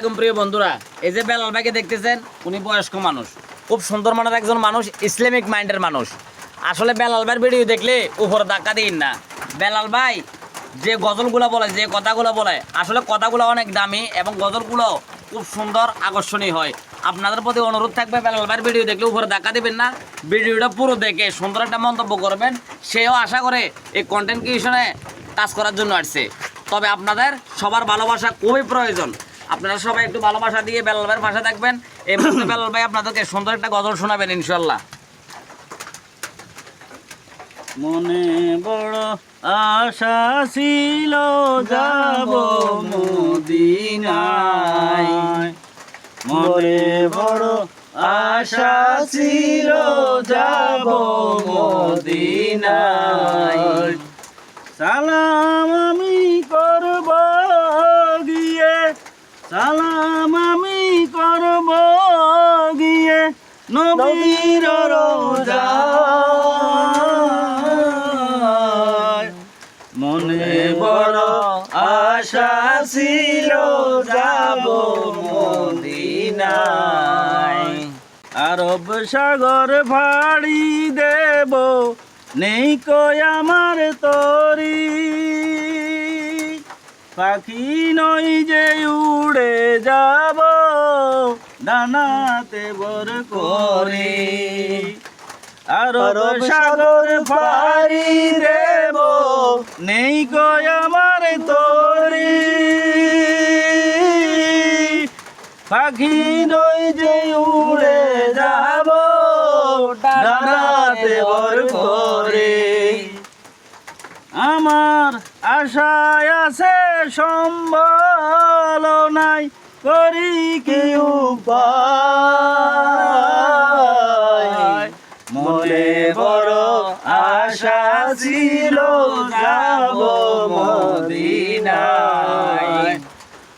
প্রিয় বন্ধুরা, এই যে বেলাল ভাইকে দেখতেছেন, উনি বয়স্ক মানুষ। খুব সুন্দর মানের একজন মানুষ, ইসলামিক মাইন্ডের মানুষ। আসলে বেলাল ভাইয়ের ভিডিও দেখলে উপরে ধাক্কা দিন না। বেলাল ভাই যে গজলগুলো বলে, যে কথাগুলো বলে, আসলে কথাগুলো অনেক দামি এবং গজলগুলো খুব সুন্দর, আকর্ষণীয় হয়। আপনাদের প্রতি অনুরোধ থাকবে, বেলাল ভাইয়ের ভিডিও দেখলে উপরে ধাক্কা দিবেন না। ভিডিওটা পুরো দেখে সুন্দর একটা মন্তব্য করবেন। সেও আশা করে এই কন্টেন্ট ক্রিয়েশনে কাজ করার জন্য আসছে। তবে আপনাদের সবার ভালোবাসা খুবই প্রয়োজন। আপনারা সবাই একটু ভালোবাসা দিয়ে বেলাল ভাইয়ের পাশে থাকবেন। এই মুহূর্তে বেলাল ভাই আপনাদেরকে সুন্দর একটা গজল শোনাবেন ইনশাল্লাহ মনে বড় আশা ছিল যাব মদিনায়। মনে বড় আশা ছিল যাব মদিনায়। সালাম আমি করব গিয়ে সালাম আমি করব গিয়ে নবীর রোজায় মনে বড় আশা ছিল যাব মদিনায়। আরব সাগর ভাড়ি দেব, নেই কই আমার তরি। পাখি নই যে যাব ডানাতে বর করে। আরব সাগর পাড়ি দেব। নেই কই আমার তরি। পাখি নই যে উড়ে যাব ডানাতে বর করে। আমার আশায় আছে সম্বল নাই। করি কি উপায়। মনে বড় আশা ছিল যাব মদিনায়।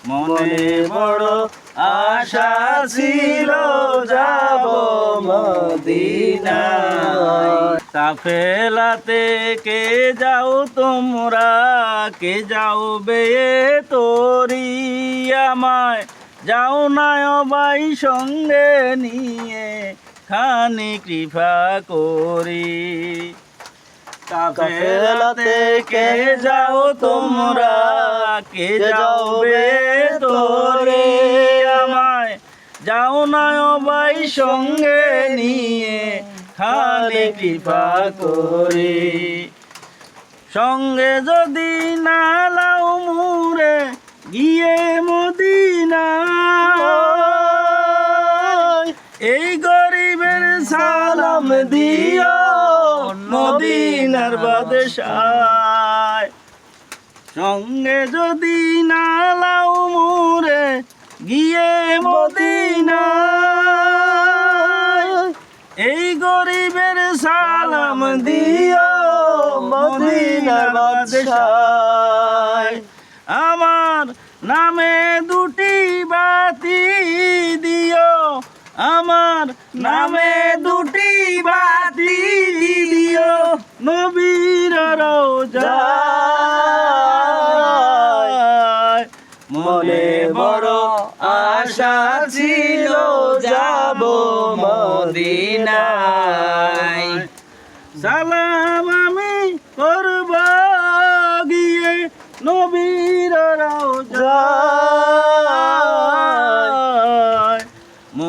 মনে বড় আশা ছিল যাব মদিনায়। কাফেলাতে কে যাও তোমরা? কে যাও বে তোরি আমায়? যাও না ভাই সঙ্গে নিয়ে খানি কৃপা করি। কাফেলাতে কে যাও তোমরা? কে যাও বে তোরে আমায়? যাও না ভাই সঙ্গে নিয়ে খালি কৃপা করে। সঙ্গে যদি না লাও মুরে গিয়ে মদিনা এই গরিবের সালাম দিও মদিনার বাদশায়। সঙ্গে যদি না লাও সালাম দিও মদিনার বাদশায়। আমার নামে দুটি বাতি দিও। আমার নামে দুটি বাতি দিও নবীর রোজায়। মনে বড় আশা ছিল, যাব মদিনায়।